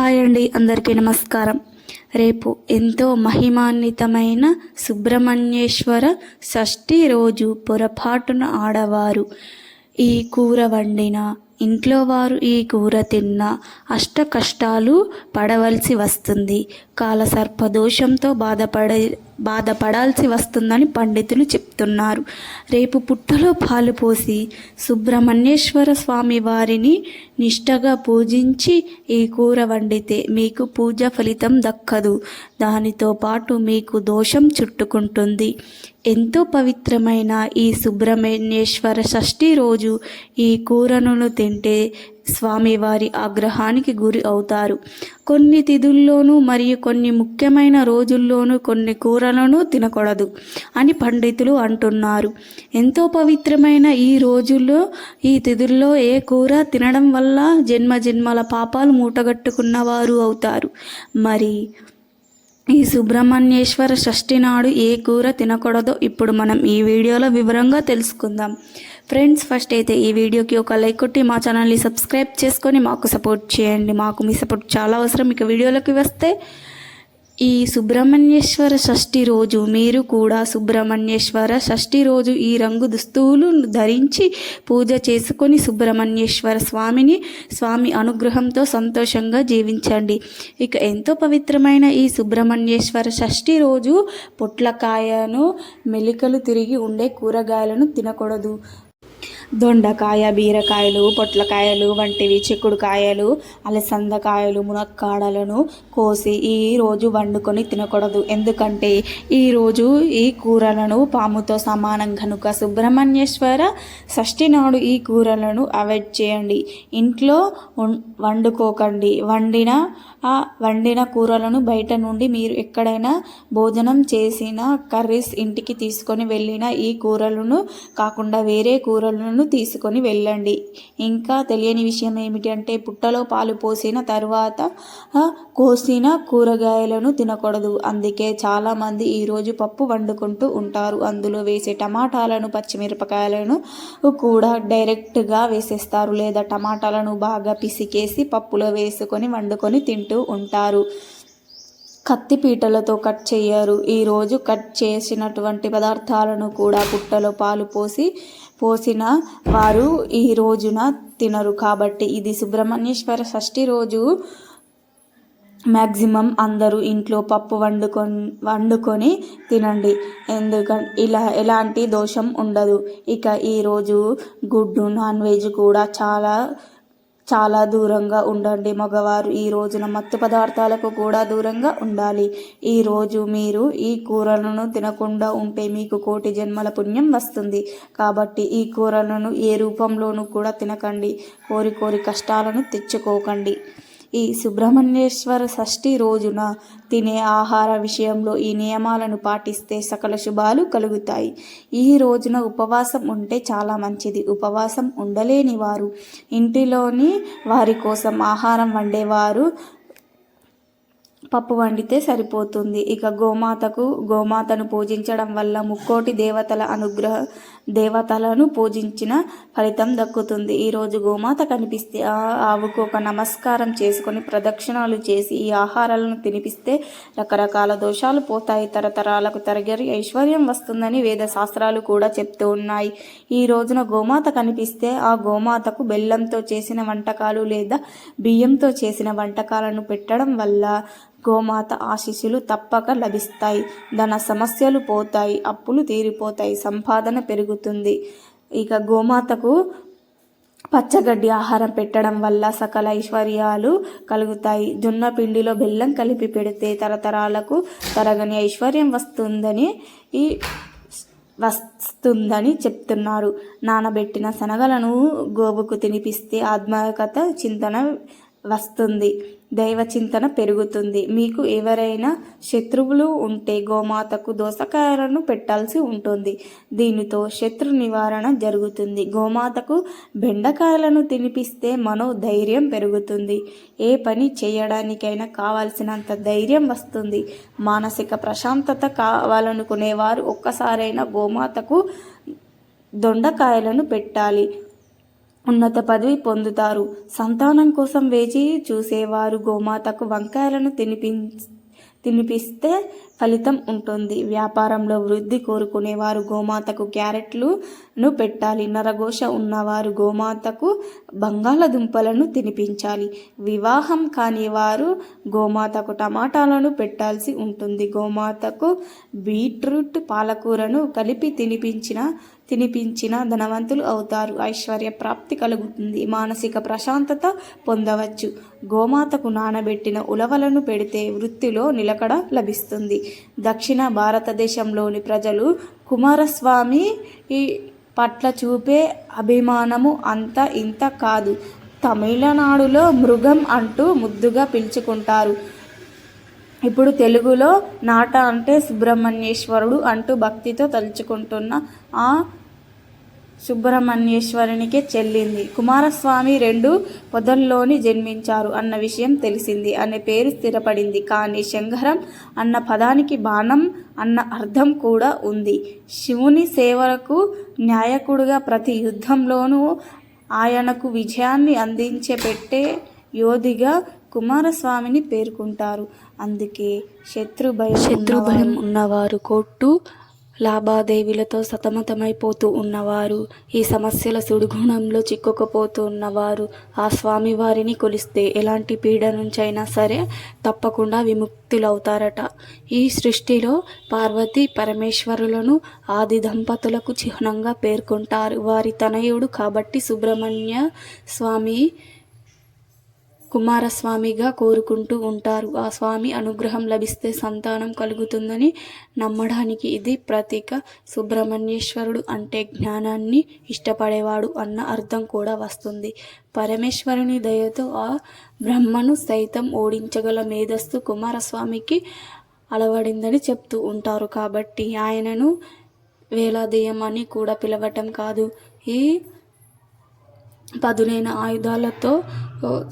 Hi అండి అందరికీ నమస్కారం. రేపు ఎంతో మహిమాన్వితమైన సుబ్రహ్మణ్యేశ్వర షష్ఠి రోజు పొరపాటున ఆడవారు ఈ కూర వండిన ఇంట్లో వారు ఈ కూర తిన్న అష్ట కష్టాలు పడవలసి వస్తుంది. కాలసర్ప దోషంతో బాధపడే బాధపడాల్సి వస్తుందని పండితులు చెప్తున్నారు. రేపు పుట్టలో పాలు పోసి సుబ్రహ్మణ్యేశ్వర స్వామి వారిని నిష్టగా పూజించి ఈ కూర వండితే మీకు పూజ ఫలితం దక్కదు. దానితో పాటు మీకు దోషం చుట్టుకుంటుంది. ఎంతో పవిత్రమైన ఈ సుబ్రహ్మణ్యేశ్వర షష్ఠి రోజు ఈ కూరను తింటే స్వామివారి ఆగ్రహానికి గురి అవుతారు. కొన్ని తిథుల్లోనూ మరియు కొన్ని ముఖ్యమైన రోజుల్లోనూ కొన్ని కూరలను తినకూడదు అని పండితులు అంటున్నారు. ఎంతో పవిత్రమైన ఈ రోజుల్లో ఈ తిథుల్లో ఏ కూర తినడం వల్ల జన్మ జన్మల పాపాలు మూటగట్టుకున్న వారు అవుతారు. మరి ఈ సుబ్రహ్మణ్యేశ్వర షష్ఠి నాడు ఏ కూర తినకూడదో ఇప్పుడు మనం ఈ వీడియోలో వివరంగా తెలుసుకుందాం. ఫ్రెండ్స్ ఫస్ట్ అయితే ఈ వీడియోకి ఒక లైక్ కొట్టి మా ఛానల్ని సబ్స్క్రైబ్ చేసుకొని మాకు సపోర్ట్ చేయండి. మాకు మీ సపోర్ట్ చాలా అవసరం. ఇక వీడియోలోకి వస్తే ఈ సుబ్రహ్మణ్యేశ్వర షష్ఠి రోజు మీరు కూడా సుబ్రహ్మణ్యేశ్వర షష్ఠి రోజు ఈ రంగు దుస్తువులు ధరించి పూజ చేసుకొని సుబ్రహ్మణ్యేశ్వర స్వామిని స్వామి అనుగ్రహంతో సంతోషంగా జీవించండి. ఇక ఎంతో పవిత్రమైన ఈ సుబ్రహ్మణ్యేశ్వర షష్ఠి రోజు పొట్లకాయను మెలికలు తిరిగి ఉండే కూరగాయలను తినకూడదు. దొండకాయ బీరకాయలు పొట్లకాయలు వంటివి చిక్కుడుకాయలు అలసందకాయలు మునక్కాడలను కోసి ఈ రోజు వండుకొని తినకూడదు. ఎందుకంటే ఈరోజు ఈ కూరలను పాముతో సమానం కనుక సుబ్రహ్మణ్యేశ్వర షష్ఠి నాడు ఈ కూరలను అవాయిడ్ చేయండి. ఇంట్లో వండుకోకండి. వండిన ఆ వండిన కూరలను బయట నుండి మీరు ఎక్కడైనా భోజనం చేసిన కర్రీస్ ఇంటికి తీసుకొని వెళ్ళిన ఈ కూరలను కాకుండా వేరే కూరలను తీసుకొని వెళ్ళండి. ఇంకా తెలియని విషయం ఏమిటంటే పుట్టలో పాలు పోసిన తర్వాత కోసిన కూరగాయలను తినకూడదు. అందుకే చాలామంది ఈరోజు పప్పు వండుకుంటూ ఉంటారు. అందులో వేసే టమాటాలను పచ్చిమిరపకాయలను కూడా డైరెక్ట్గా వేసేస్తారు. లేదా టమాటాలను బాగా పిసికేసి పప్పులో వేసుకొని వండుకొని తింటూ ఉంటారు. కత్తిపీటలతో కట్ చేయరు. ఈరోజు కట్ చేసినటువంటి పదార్థాలను కూడా పుట్టలో పాలు పోసి పోసిన వారు ఈ రోజున తినరు. కాబట్టి ఇది సుబ్రహ్మణ్యేశ్వర షష్ఠి రోజు. మ్యాక్సిమం అందరూ ఇంట్లో పప్పు వండుకొని వండుకొని తినండి. ఎందుకంటే ఇలా ఎలాంటి దోషం ఉండదు. ఇక ఈరోజు గుడ్డు నాన్ వెజ్ కూడా చాలా చాలా దూరంగా ఉండండి. మగవారు ఈ రోజున మత్తు పదార్థాలకు కూడా దూరంగా ఉండాలి. ఈరోజు మీరు ఈ కూరలను తినకుండా ఉంటే మీకు కోటి జన్మల పుణ్యం వస్తుంది. కాబట్టి ఈ కూరలను ఏ రూపంలోనూ కూడా తినకండి. కోరి కోరి కష్టాలను తెచ్చుకోకండి. ఈ సుబ్రహ్మణ్యేశ్వర షష్ఠి రోజున తినే ఆహార విషయంలో ఈ నియమాలను పాటిస్తే సకల శుభాలు కలుగుతాయి. ఈ రోజున ఉపవాసం ఉంటే చాలా మంచిది. ఉపవాసం ఉండలేని వారు ఇంటిలోని వారి కోసం ఆహారం వండేవారు పప్పు వండితే సరిపోతుంది. ఇక గోమాతకు గోమాతను పూజించడం వల్ల ముక్కోటి దేవతల అనుగ్రహ దేవతలను పూజించిన ఫలితం దక్కుతుంది. ఈరోజు గోమాత కనిపిస్తే ఆ ఆవుకు ఒక నమస్కారం చేసుకొని ప్రదక్షిణాలు చేసి ఈ ఆహారాలను తినిపిస్తే రకరకాల దోషాలు పోతాయి. తరతరాలకు తరగరి ఐశ్వర్యం వస్తుందని వేద శాస్త్రాలు కూడా చెప్తూ ఉన్నాయి. ఈ రోజున గోమాత కనిపిస్తే ఆ గోమాతకు బెల్లంతో చేసిన వంటకాలు లేదా బియ్యంతో చేసిన వంటకాలను పెట్టడం వల్ల గోమాత ఆశీస్సులు తప్పక లభిస్తాయి. ధన సమస్యలు పోతాయి అప్పులు తీరిపోతాయి సంపాదన పెరుగు పెరుగుతుంది. ఇక గోమాతకు పచ్చగడ్డి ఆహారం పెట్టడం వల్ల సకల ఐశ్వర్యాలు కలుగుతాయి. జొన్న పిండిలో బెల్లం కలిపి పెడితే తరతరాలకు తరగని ఐశ్వర్యం వస్తుందని ఈ వస్తుందని చెప్తున్నారు. నానబెట్టిన శనగలను గోవుకు తినిపిస్తే ఆత్మకత చింతన వస్తుంది. దైవ చింతన పెరుగుతుంది. మీకు ఎవరైనా శత్రువులు ఉంటే గోమాతకు దోసకాయలను పెట్టాల్సి ఉంటుంది. దీనితో శత్రు నివారణ జరుగుతుంది. గోమాతకు బెండకాయలను తినిపిస్తే మనో ధైర్యం పెరుగుతుంది. ఏ పని చేయడానికైనా కావాల్సినంత ధైర్యం వస్తుంది. మానసిక ప్రశాంతత కావాలనుకునేవారు ఒక్కసారైనా గోమాతకు దొండకాయలను పెట్టాలి. ఉన్నత పదవి పొందుతారు. సంతానం కోసం వేచి చూసేవారు గోమాతకు వంకాయలను తినిపి తినిపిస్తే ఫలితం ఉంటుంది. వ్యాపారంలో వృద్ధి కోరుకునేవారు గోమాతకు క్యారెట్లను పెట్టాలి. నరఘోష ఉన్నవారు గోమాతకు బంగాళదుంపలను తినిపించాలి. వివాహం కాని వారు గోమాతకు టమాటాలను పెట్టాల్సి ఉంటుంది. గోమాతకు బీట్రూట్ పాలకూరను కలిపి తినిపించిన తినిపించిన ధనవంతులు అవుతారు. ఐశ్వర్య ప్రాప్తి కలుగుతుంది. మానసిక ప్రశాంతత పొందవచ్చు. గోమాతకు నానబెట్టిన ఉలవలను పెడితే వృత్తిలో నిలకడ లభిస్తుంది. దక్షిణ భారతదేశంలోని ప్రజలు కుమారస్వామి ఈ పట్ల చూపే అభిమానము అంత ఇంత కాదు. తమిళనాడులో మృగం అంటూ ముద్దుగా పిలుచుకుంటారు. ఇప్పుడు తెలుగులో నాట అంటే సుబ్రహ్మణ్యేశ్వరుడు అంటూ భక్తితో తలుచుకుంటున్న ఆ సుబ్రహ్మణ్యేశ్వరునికే చెల్లింది. కుమారస్వామి రెండు పొదల్లోని జన్మించారు అన్న విషయం తెలిసింది. అనే పేరు స్థిరపడింది. కానీ శంకరం అన్న పదానికి బాణం అన్న అర్థం కూడా ఉంది. శివుని సేవలకు న్యాయకుడుగా ప్రతి యుద్ధంలోనూ ఆయనకు విజయాన్ని అందించే పెట్టే యోధిగా కుమారస్వామిని పేర్కొంటారు. అందుకే శత్రుభయం శత్రుభయం ఉన్నవారు కొట్టు లాభాదేవీలతో సతమతమైపోతూ ఉన్నవారు ఈ సమస్యల సుడిగుణంలో చిక్కుకుపోతూ ఉన్నవారు ఆ స్వామివారిని కొలిస్తే ఎలాంటి పీడ నుంచైనా సరే తప్పకుండా విముక్తులవుతారట. ఈ సృష్టిలో పార్వతి పరమేశ్వరులను ఆది దంపతులకు చిహ్నంగా పేర్కొంటారు. వారి తనయుడు కాబట్టి సుబ్రహ్మణ్య స్వామి కుమారస్వామిగా కోరుకుంటూ ఉంటారు. ఆ స్వామి అనుగ్రహం లభిస్తే సంతానం కలుగుతుందని నమ్మడానికి ఇది ప్రతీక. సుబ్రహ్మణ్యేశ్వరుడు అంటే జ్ఞానాన్ని ఇష్టపడేవాడు అన్న అర్థం కూడా వస్తుంది. పరమేశ్వరుని దయతో ఆ బ్రహ్మను సైతం ఓడించగల మేధస్సు కుమారస్వామికి అలవడిందని చెప్తూ ఉంటారు. కాబట్టి ఆయనను వేలాదేయం అని కూడా పిలవటం కాదు. ఈ పదునైన ఆయుధాలతో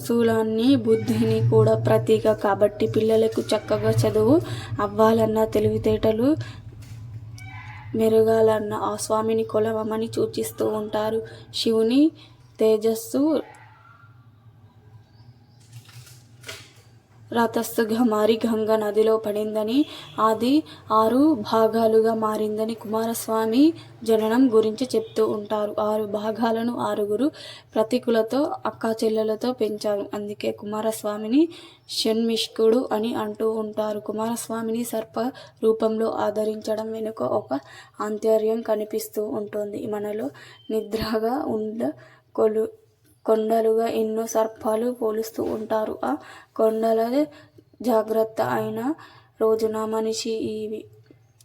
శూలాన్ని బుద్ధిని కూడా ప్రతీక. కాబట్టి పిల్లలకు చక్కగా చదువు అవ్వాలన్న తెలివితేటలు మెరుగాలన్న ఆ స్వామిని కొలవమని సూచిస్తూ ఉంటారు. శివుని తేజస్సు రథస్థుగా మారి గంగా నదిలో పడిందని అది ఆరు భాగాలుగా మారిందని కుమారస్వామి జననం గురించి చెప్తూ ఉంటారు. ఆరు భాగాలను ఆరుగురు ప్రతికులతో అక్కా చెల్లెలతో పెంచారు. అందుకే కుమారస్వామిని షణ్మిష్కుడు అని అంటూ ఉంటారు. కుమారస్వామిని సర్ప రూపంలో ఆదరించడం వెనుక ఒక ఆంతర్యం కనిపిస్తూ ఉంటుంది. మనలో నిద్రగా ఉండ కొలు కొండలుగా ఎన్నో సర్పాలు పోలుస్తూ ఉంటారు. ఆ కొండలదే జాగ్రత్త అయిన రోజున మనిషి ఈ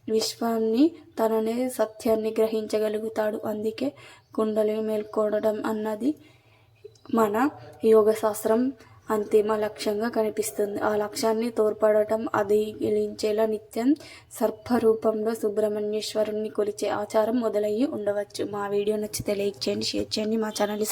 విశ్వాన్ని తననే సత్యాన్ని గ్రహించగలుగుతాడు. అందుకే కుండలి మేల్కొనడం అన్నది మన యోగ శాస్త్రం అంతిమ లక్ష్యంగా కనిపిస్తుంది. ఆ లక్ష్యాన్ని తోడ్పడటం అది గెలించేలా నిత్యం సర్పరూపంలో సుబ్రహ్మణ్యేశ్వరుణ్ణి కొలిచే ఆచారం మొదలయ్యి ఉండవచ్చు. మా వీడియో నచ్చితే లైక్ చేయండి షేర్ చేయండి మా ఛానల్ని